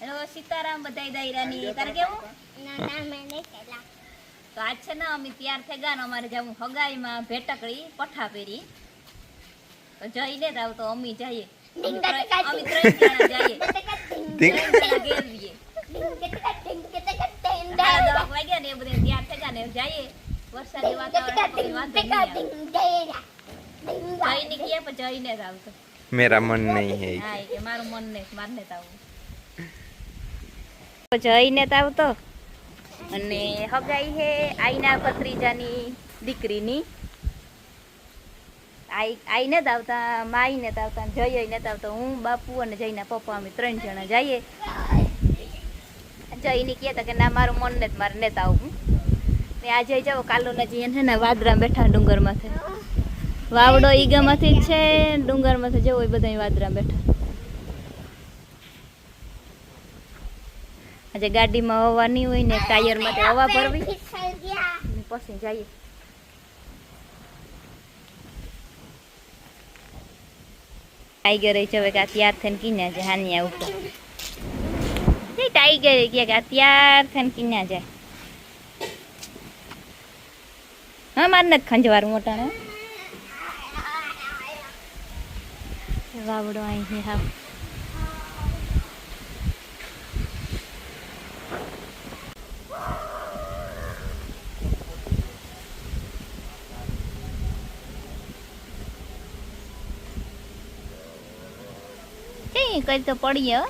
Hello Sitaram બધાય દાયરાની તારે કેવું? ના ના મને કેલા તો આજ છે ને અમે તૈયાર થઈ ગયા અમારે જવું હગાઈમાં ભેટકડી પઠા પહેરી. તો જઈ લે તાવ તો અમે જઈએ. આવતો મેરા કે મારું મન નહીં મારને તાવું. જઈને જ આવતો. અને હગાઈ હે આઈના ભત્રીજાની દીકરીની. આઈ આઈને જ આવતા માઈને જ આવતા, ને જઈને જ આવતા. હું, બાપુ અને જઈના પપ્પા, અમે ત્રણ જણા જઈએ. જઈને કહેતા કે ના, મારું મન ને જ મારે ને જ આવું ને આજે જાઓ, કાલો નજી છે ને વાદરા બેઠા ડુંગરમાંથી. વાવડો ઈગામાંથી છે ડુંગરમાંથી જવો એ બધા વાદરા બેઠા. આજે ગાડીમાં હવા નહીં હોય ને ટાયર માટે હવા ભરવી. પછી જઈએ. ટાઈગર છે હવે કે તૈયાર થઈને કીન્યા છે હાનિયા ઉપર. ટાઈગર કે કે તૈયાર થઈને કિન્યા જાય. હા, મારે નથી ખંજવારું મોટાને. વાવડો અહીં છે હા કઈ તો પડીએ હો.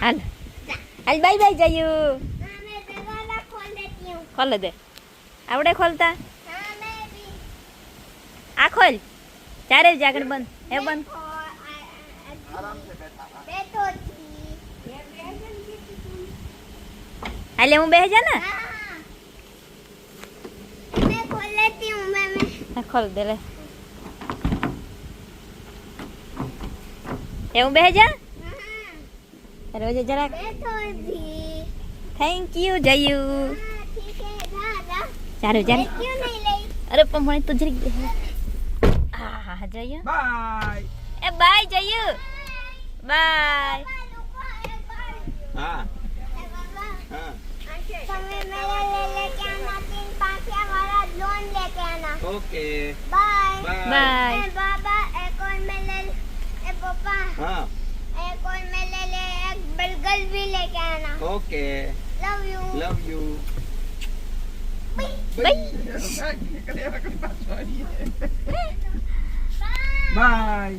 હાલ હાલ બાય બાય જયું. ખોલ દે આવડે ખોલતા? આ ખોલ. ચારે જ આગળ બંધ. હે બંધ. હાલે હું બેસી જા ને ખોલ દે લે. એ હું બેસી જા? રોજ જરાક થેન્ક યુ જયું ચાલો ચાલ અરે પણ મને તો જરીક બેસે હા હા હા જયું बाय એ બાય જયું બાય हाँ हाँ તમે મેરા લે લેકે આના તીન પાંચિયા વાળા લોન લેકે આના ओके બાય बाय બાય ए बाबा एक और में ले ए पापा हाँ एक और बट गर्ल भी लेके आना okay love you love you bye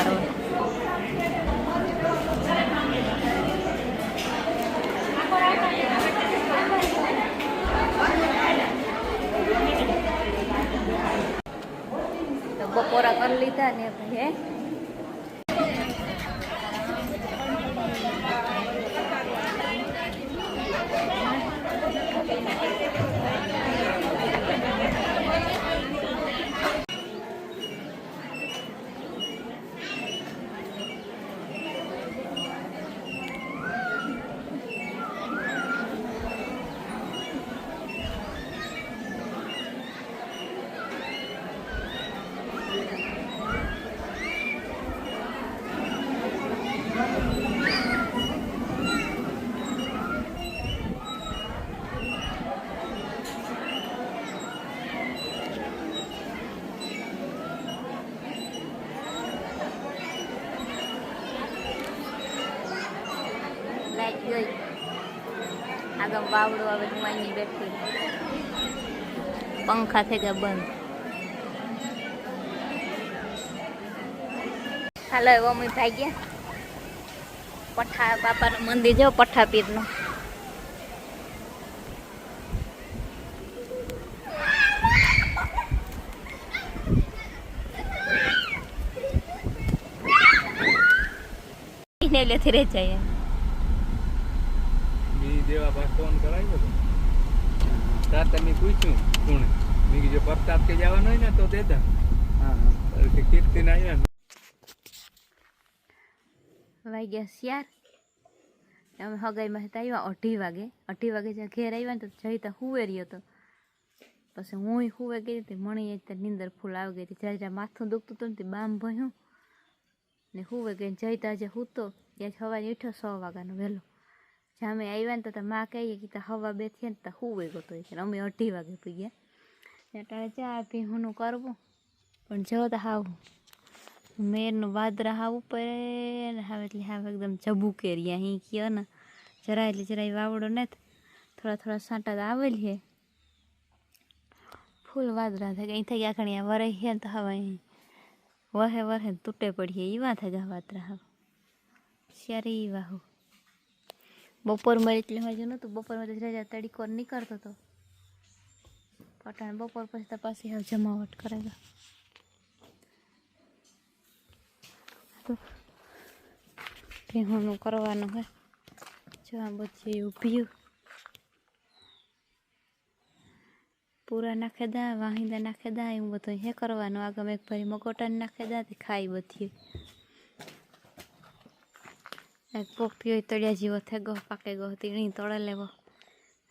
તો બપોરા કરી લીધા ને હે આગળ વાવડો આવે હું અહીં બેઠી પંખા થઈ ગયા બંધ. હાલો એવો અમે ભાગ્યા પઠા બાપાનું મંદિર જો પઠા પીરનું ને લેથી રહી જાય મી દેવા પાસે ફોન કરાવ્યો હતો તાર તમે પૂછ્યું કોણે મેં કીધું પ્રતાપ કે જવાનું હોય ને તો દેતા હા હા કારણ કે કીર્તિન આવ્યા ને વાગ્યા શિયાર અમે હગાઈમાં હતા આવ્યા અઢી વાગે અઢી વાગે જ્યાં ઘેર આવ્યા ને તો જઈતા હુવે રહ્યો હતો પછી હું હુવે ગઈ હતી મણી ત્યાં નીંદર ફૂલ આવી ગઈ હતી જ્યારે જ્યાં માથું દુખતું હતું ને તે બામ ભયું ને હુવે ગઈ જઈતા જે હૂતો ત્યાં સવારે ઉઠ્યો સો વાગ્યાનો વહેલો જ્યાં અમે આવ્યા ને તો મા કહીએ કે હવા બે થયા ને તો હું ગયો તો એટલે અમે અઢી વાગે પી ગયા. ત્યાં ચા પી હું કરવું. પણ જો તો હાવું મેરનું વાદરા હાવ ઉપર હાવ એટલે હાવ એકદમ ચબુકે રહ્યા અહીં કયો ને. જરા એટલે જરાય વાવડો ને થોડા થોડા સાંટા તો આવેલી હે. ફૂલ વાદરા થાય અહીં થઈ ગયા ઘણી વરે છે તો હવે અહીં વહે વહે તૂટે પડીએ એવા થઈ ગયા વાદરા હાવ. શ્યારે ઈ વાહુ બપોરમાં એટલે હજુ નહોતું બપોરમાં તો રજા તડીકો નીકળતો હતો પટાણ બપોર પછી તો પાછી જમાવટ કરે ભીહોનું કરવાનું હોય. જો આ બધી ઊભી પૂરા નાખે દા, વાહિંદા નાખે દા, એવું બધું હે કરવાનું. આગળ એક ભાઈ મકોટાને નાખે દા, તે ખાઈ બધી. એક પોપીઓ તળિયા જેવો થે ગો પાકે ગો તીણી તળે લેવો.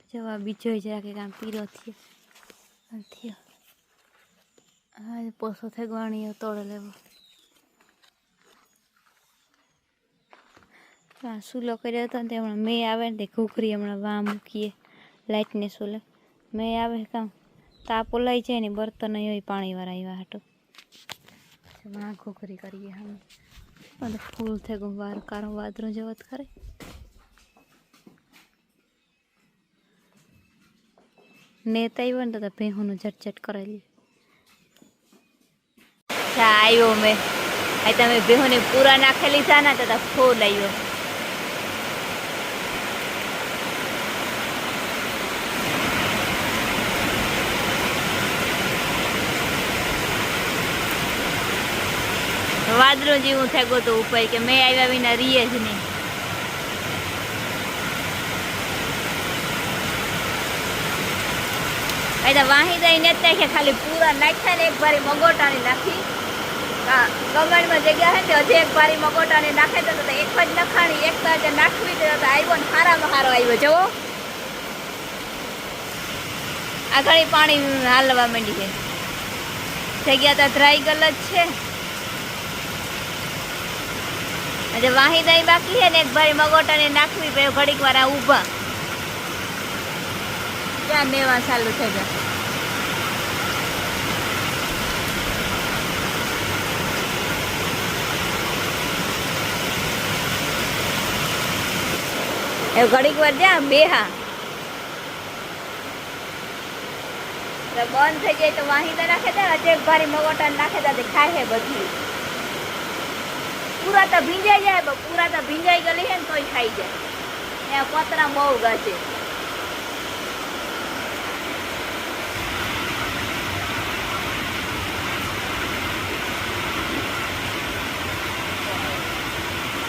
જવા બીજો જરા કે કામ પીરો થયો. થયો. હા પોસો થઈ ગવાણીઓ તળે લેવો. સુલો કર્યો હતો ને હમણાં મેં આવે ને તે ઘૂઘરી હમણાં વા મૂકીએ લાઇટને સુલે. મેં આવે કામ તાપો લઈ જાય ને બર્તન હોય પાણીવાળા આવ્યા હાટો. હમણાં ઘૂઘરી કરીએ હમ. ગયું વાર કારો વાદરો જેવો જ ખરે નેતા આવ્યો ને તો ભેહોનું ઝટઝટ કરેલી આવ્યો મેં તમે ભેહોને પૂરા નાખેલી લીધા ને તો ફૂલ આવ્યો વાદળું જેવું થઈ ગયું ઉપર કે મેં આવ્યા વિના રીએ જ નહીં. એટલે વાહી દઈ ને કે ખાલી પૂરા નાખ્યા ને એક ભારી મગોટાની નાખી. કમાણીમાં જગ્યા હે ને, હજી એક ભારી મગોટાની નાખે તો એક જ નખાણી, એક તો નાખવી તો આવ્યો ને સારામાં સારો આવ્યો જવો આ ઘણી પાણી હાલવા માંડી છે. જગ્યા તો ડ્રાય ગલ જ છે. આજે વાહી દહીં બાકી છે ને એક ભાઈ મગોટાને નાખવી પડે ઘડીક વાર ઊભા. ત્યાં મેવા ચાલુ થઈ ગયા. એ ઘડીક વાર જ્યાં બે હા બંધ થઈ જાય તો વાહિંદા નાખે દે એક ભારી મગોટા નાખે દે ખાય હે બધી. પૂરા તો ભીંજાઈ જાય પૂરા તો ભીંજાઈ ગયેલી છે ને તોય ખાઈ જાય. ત્યાં પતરા બહુ ગાશે